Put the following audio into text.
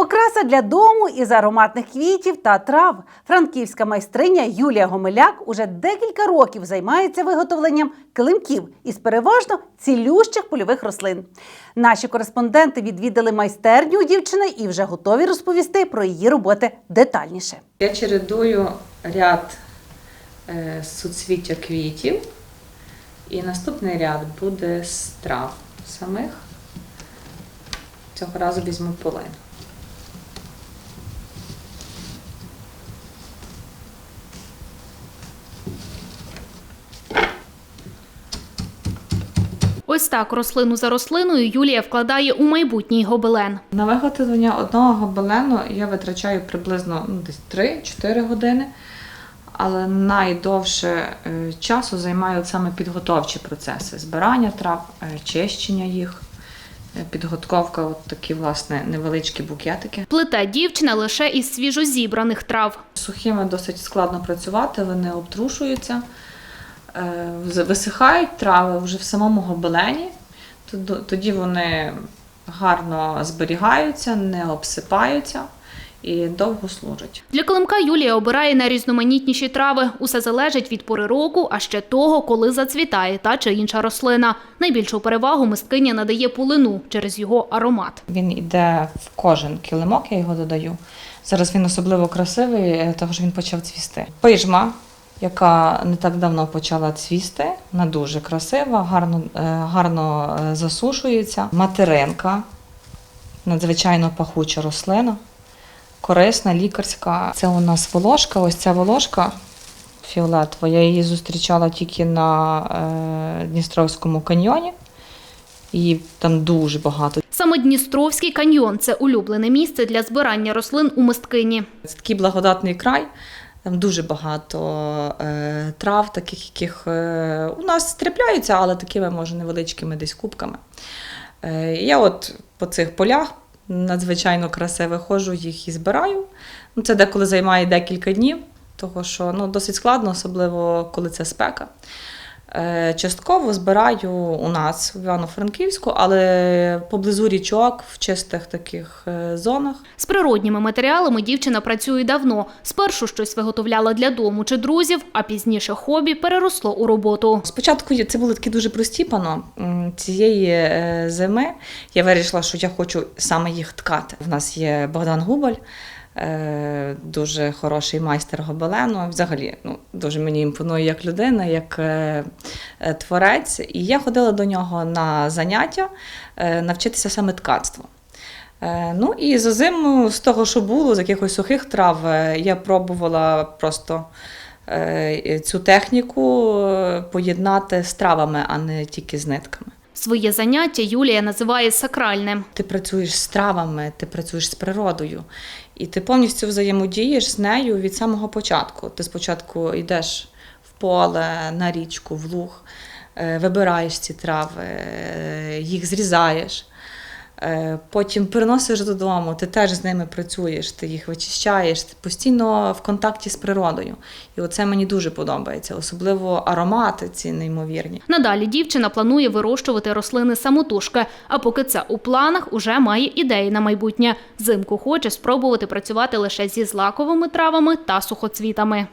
Окраса для дому із ароматних квітів та трав. Франківська майстриня Юлія Гомеляк уже декілька років займається виготовленням килимків із переважно цілющих польових рослин. Наші кореспонденти відвідали майстерню дівчини і вже готові розповісти про її роботи детальніше. Я чередую ряд е, суцвіття квітів, і наступний ряд буде з трав самих. Цього разу візьму полин. Ось так рослину за рослиною Юлія вкладає у майбутній гобелен. На виготовлення одного гобелену я витрачаю приблизно ну, десь 3-4 години, але найдовше е, часу займають саме підготовчі процеси: збирання трав, е, чищення їх, е, підготовка, от такі, власне, невеличкі букетики. Плете дівчина лише із свіжозібраних трав. Сухими досить складно працювати, вони обтрушуються, висихають трави вже в самому гобелені. Тоді вони гарно зберігаються, не обсипаються і довго служать. Для килимка Юлія обирає найрізноманітніші трави. Усе залежить від пори року, а ще того, коли зацвітає та чи інша рослина. Найбільшу перевагу мисткиня надає полину через його аромат. Він йде в кожен килимок, я його додаю. Зараз він особливо красивий, е, тому що він почав цвісти. Пижма, яка не так давно почала цвісти, вона дуже красива, гарно, е, гарно е, засушується. Материнка, надзвичайно пахуча рослина, корисна, лікарська. Це у нас волошка. Ось ця волошка фіолетова. Я її зустрічала тільки на е, Дністровському каньйоні. Її там дуже багато. Саме Дністровський каньйон це улюблене місце для збирання рослин у мисткині. Це такий благодатний край. Там дуже багато е, трав, таких, яких е, у нас трапляються, але такими, може, невеличкими десь кубками. Е, я от по цих полях надзвичайно красиво ходжу, їх і збираю. Ну, це деколи займає декілька днів, тому що ну, досить складно, особливо коли це спека. Е, Частково збираю у нас в Івано-Франківську, але поблизу річок, в чистих таких е, зонах. З природніми матеріалами дівчина працює давно. Спершу щось виготовляла для дому чи друзів, а пізніше хобі переросло у роботу. Спочатку це були такі дуже прості пано. Цієї е, зими я вирішила, що я хочу саме їх ткати. У нас є Богдан Губаль, дуже хороший майстер гобелену. Взагалі, ну, дуже мені імпонує як людина, як е, е, творець. І я ходила до нього на заняття е, навчитися саме ткацтву. Е, Ну і за зиму, з того, що було, з якихось сухих трав, е, я пробувала просто е, цю техніку е, поєднати з травами, а не тільки з нитками. Своє заняття Юлія називає сакральним. Ти працюєш з травами, ти працюєш з природою, і ти повністю взаємодієш з нею від самого початку. Ти спочатку йдеш в поле, на річку, в луг, е, вибираєш ці трави, е, їх зрізаєш. Е, Потім приносиш додому, ти теж з ними працюєш, ти їх вичищаєш, ти постійно в контакті з природою. І оце мені дуже подобається, особливо аромати ці неймовірні. Надалі дівчина планує вирощувати рослини самотужки, а поки це у планах, уже має ідеї на майбутнє. Взимку хоче спробувати працювати лише зі злаковими травами та сухоцвітами.